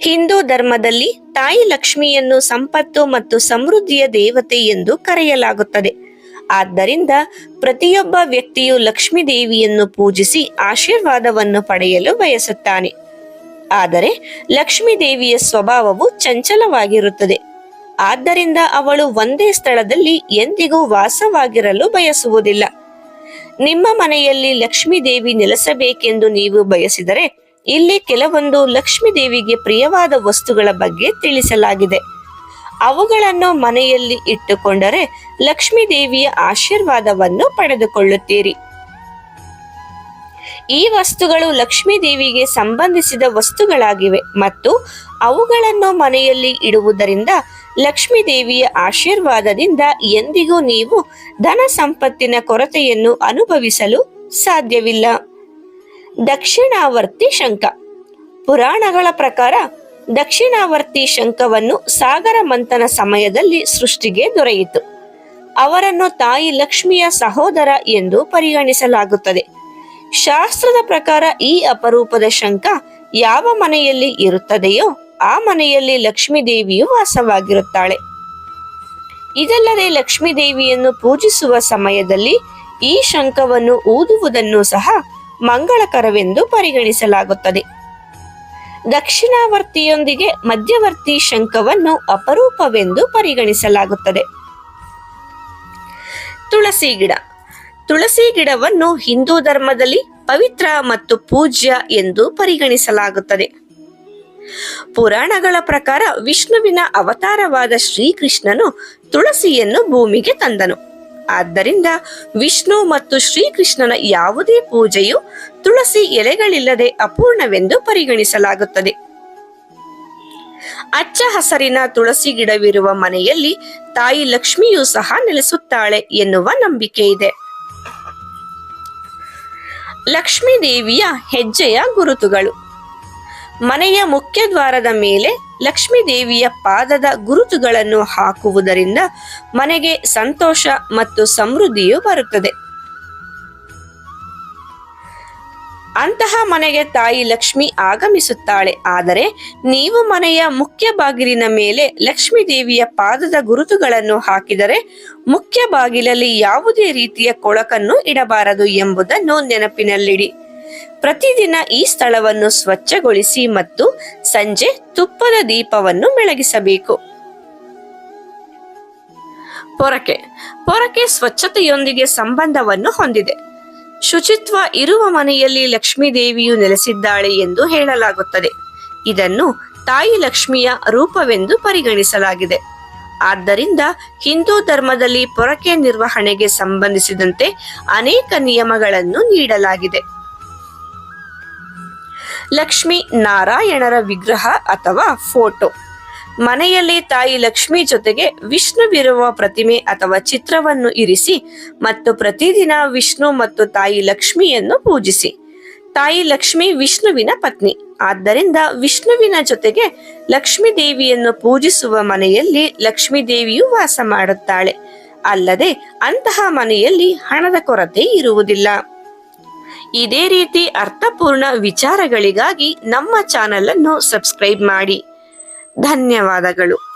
ಹಿಂದೂ ಧರ್ಮದಲ್ಲಿ ತಾಯಿ ಲಕ್ಷ್ಮಿಯನ್ನು ಸಂಪತ್ತು ಮತ್ತು ಸಮೃದ್ಧಿಯ ದೇವತೆ ಎಂದು ಕರೆಯಲಾಗುತ್ತದೆ. ಆದ್ದರಿಂದ ಪ್ರತಿಯೊಬ್ಬ ವ್ಯಕ್ತಿಯು ಲಕ್ಷ್ಮೀ ದೇವಿಯನ್ನು ಪೂಜಿಸಿ ಆಶೀರ್ವಾದವನ್ನು ಪಡೆಯಲು ಬಯಸುತ್ತಾನೆ. ಆದರೆ ಲಕ್ಷ್ಮೀ ದೇವಿಯ ಸ್ವಭಾವವು ಚಂಚಲವಾಗಿರುತ್ತದೆ. ಆದ್ದರಿಂದ ಅವಳು ಒಂದೇ ಸ್ಥಳದಲ್ಲಿ ಎಂದಿಗೂ ವಾಸವಾಗಿರಲು ಬಯಸುವುದಿಲ್ಲ. ನಿಮ್ಮ ಮನೆಯಲ್ಲಿ ಲಕ್ಷ್ಮೀ ದೇವಿ ನೆಲೆಸಬೇಕೆಂದು ನೀವು ಬಯಸಿದರೆ ಇಲ್ಲಿ ಕೆಲವೊಂದು ಲಕ್ಷ್ಮೀ ದೇವಿಗೆ ಪ್ರಿಯವಾದ ವಸ್ತುಗಳ ಬಗ್ಗೆ ತಿಳಿಸಲಾಗಿದೆ. ಅವುಗಳನ್ನು ಮನೆಯಲ್ಲಿ ಇಟ್ಟುಕೊಂಡರೆ ಲಕ್ಷ್ಮೀ ದೇವಿಯ ಆಶೀರ್ವಾದವನ್ನು ಪಡೆದುಕೊಳ್ಳುತ್ತೀರಿ. ಈ ವಸ್ತುಗಳು ಲಕ್ಷ್ಮೀ ದೇವಿಗೆ ಸಂಬಂಧಿಸಿದ ವಸ್ತುಗಳಾಗಿವೆ ಮತ್ತು ಅವುಗಳನ್ನು ಮನೆಯಲ್ಲಿ ಇಡುವುದರಿಂದ ಲಕ್ಷ್ಮೀ ದೇವಿಯ ಆಶೀರ್ವಾದದಿಂದ ಎಂದಿಗೂ ನೀವು ಧನ ಸಂಪತ್ತಿನ ಕೊರತೆಯನ್ನು ಅನುಭವಿಸಲು ಸಾಧ್ಯವಿಲ್ಲ. ದಕ್ಷಿಣಾವರ್ತಿ ಶಂಖ. ಪುರಾಣಗಳ ಪ್ರಕಾರ ದಕ್ಷಿಣಾವರ್ತಿ ಶಂಖವನ್ನು ಸಾಗರ ಮಂಥನ ಸಮಯದಲ್ಲಿ ಸೃಷ್ಟಿಗೆ ದೊರೆಯಿತು. ಅವರನ್ನು ತಾಯಿ ಲಕ್ಷ್ಮಿಯ ಸಹೋದರ ಎಂದು ಪರಿಗಣಿಸಲಾಗುತ್ತದೆ. ಶಾಸ್ತ್ರದ ಪ್ರಕಾರ ಈ ಅಪರೂಪದ ಶಂಖ ಯಾವ ಮನೆಯಲ್ಲಿ ಇರುತ್ತದೆಯೋ ಆ ಮನೆಯಲ್ಲಿ ಲಕ್ಷ್ಮೀ ದೇವಿಯು ವಾಸವಾಗಿರುತ್ತಾಳೆ. ಇದಲ್ಲದೆ ಲಕ್ಷ್ಮೀ ದೇವಿಯನ್ನು ಪೂಜಿಸುವ ಸಮಯದಲ್ಲಿ ಈ ಶಂಖವನ್ನು ಊದುವುದನ್ನು ಸಹ ಮಂಗಳಕರವೆಂದು ಪರಿಗಣಿಸಲಾಗುತ್ತದೆ. ದಕ್ಷಿಣಾವರ್ತಿಯೊಂದಿಗೆ ಮಧ್ಯವರ್ತಿ ಶಂಖವನ್ನು ಅಪರೂಪವೆಂದು ಪರಿಗಣಿಸಲಾಗುತ್ತದೆ. ತುಳಸಿ ಗಿಡ. ತುಳಸಿ ಗಿಡವನ್ನು ಹಿಂದೂ ಧರ್ಮದಲ್ಲಿ ಪವಿತ್ರ ಮತ್ತು ಪೂಜ್ಯ ಎಂದು ಪರಿಗಣಿಸಲಾಗುತ್ತದೆ. ಪುರಾಣಗಳ ಪ್ರಕಾರ ವಿಷ್ಣುವಿನ ಅವತಾರವಾದ ಶ್ರೀಕೃಷ್ಣನು ತುಳಸಿಯನ್ನು ಭೂಮಿಗೆ ತಂದನು. ಆದ್ದರಿಂದ ವಿಷ್ಣು ಮತ್ತು ಶ್ರೀಕೃಷ್ಣನ ಯಾವುದೇ ಪೂಜೆಯು ತುಳಸಿ ಎಲೆಗಳಿಲ್ಲದೆ ಅಪೂರ್ಣವೆಂದು ಪರಿಗಣಿಸಲಾಗುತ್ತದೆ. ಅಚ್ಚ ಹಸರಿನ ತುಳಸಿ ಗಿಡವಿರುವ ಮನೆಯಲ್ಲಿ ತಾಯಿ ಲಕ್ಷ್ಮಿಯೂ ಸಹ ನೆಲೆಸುತ್ತಾಳೆ ಎನ್ನುವ ನಂಬಿಕೆ ಇದೆ. ಲಕ್ಷ್ಮೀ ದೇವಿಯ ಹೆಜ್ಜೆಯ ಗುರುತುಗಳು. ಮನೆಯ ಮುಖ್ಯ ದ್ವಾರದ ಮೇಲೆ ಲಕ್ಷ್ಮೀ ದೇವಿಯ ಪಾದದ ಗುರುತುಗಳನ್ನು ಹಾಕುವುದರಿಂದ ಮನೆಗೆ ಸಂತೋಷ ಮತ್ತು ಸಮೃದ್ಧಿಯು ಬರುತ್ತದೆ. ಅಂತಹ ಮನೆಗೆ ತಾಯಿ ಲಕ್ಷ್ಮಿ ಆಗಮಿಸುತ್ತಾಳೆ. ಆದರೆ ನೀವು ಮನೆಯ ಮುಖ್ಯ ಬಾಗಿಲಿನ ಮೇಲೆ ಲಕ್ಷ್ಮೀ ದೇವಿಯ ಪಾದದ ಗುರುತುಗಳನ್ನು ಹಾಕಿದರೆ ಮುಖ್ಯ ಬಾಗಿಲಲ್ಲಿ ಯಾವುದೇ ರೀತಿಯ ಕೊಳಕನ್ನು ಇಡಬಾರದು ಎಂಬುದನ್ನು ನೆನಪಿನಲ್ಲಿಡಿ. ಪ್ರತಿದಿನ ಈ ಸ್ಥಳವನ್ನು ಸ್ವಚ್ಛಗೊಳಿಸಿ ಮತ್ತು ಸಂಜೆ ತುಪ್ಪದ ದೀಪವನ್ನು ಬೆಳಗಿಸಬೇಕು. ಪೊರಕೆ. ಪೊರಕೆ ಸ್ವಚ್ಛತೆಯೊಂದಿಗೆ ಸಂಬಂಧವನ್ನು ಹೊಂದಿದೆ. ಶುಚಿತ್ವ ಇರುವ ಮನೆಯಲ್ಲಿ ಲಕ್ಷ್ಮೀ ದೇವಿಯು ನೆಲೆಸಿದ್ದಾಳೆ ಎಂದು ಹೇಳಲಾಗುತ್ತದೆ. ಇದನ್ನು ತಾಯಿ ಲಕ್ಷ್ಮಿಯ ರೂಪವೆಂದು ಪರಿಗಣಿಸಲಾಗಿದೆ. ಆದ್ದರಿಂದ ಹಿಂದೂ ಧರ್ಮದಲ್ಲಿ ಪೊರಕೆ ನಿರ್ವಹಣೆಗೆ ಸಂಬಂಧಿಸಿದಂತೆ ಅನೇಕ ನಿಯಮಗಳನ್ನು ನೀಡಲಾಗಿದೆ. ಲಕ್ಷ್ಮಿ ನಾರಾಯಣರ ವಿಗ್ರಹ ಅಥವಾ ಫೋಟೋ. ಮನೆಯಲ್ಲಿ ತಾಯಿ ಲಕ್ಷ್ಮಿ ಜೊತೆಗೆ ವಿಷ್ಣುವಿರುವ ಪ್ರತಿಮೆ ಅಥವಾ ಚಿತ್ರವನ್ನು ಇರಿಸಿ ಮತ್ತು ಪ್ರತಿದಿನ ವಿಷ್ಣು ಮತ್ತು ತಾಯಿ ಲಕ್ಷ್ಮಿಯನ್ನು ಪೂಜಿಸಿ. ತಾಯಿ ಲಕ್ಷ್ಮಿ ವಿಷ್ಣುವಿನ ಪತ್ನಿ. ಆದ್ದರಿಂದ ವಿಷ್ಣುವಿನ ಜೊತೆಗೆ ಲಕ್ಷ್ಮೀ ದೇವಿಯನ್ನು ಪೂಜಿಸುವ ಮನೆಯಲ್ಲಿ ಲಕ್ಷ್ಮೀ ದೇವಿಯು ವಾಸ ಮಾಡುತ್ತಾಳೆ. ಅಲ್ಲದೆ ಅಂತಹ ಮನೆಯಲ್ಲಿ ಹಣದ ಕೊರತೆ ಇರುವುದಿಲ್ಲ. ಇದೇ ರೀತಿ ಅರ್ಥಪೂರ್ಣ ವಿಚಾರಗಳಿಗಾಗಿ ನಮ್ಮ ಚಾನೆಲ್ ಅನ್ನು ಸಬ್ಸ್ಕ್ರೈಬ್ ಮಾಡಿ. ಧನ್ಯವಾದಗಳು.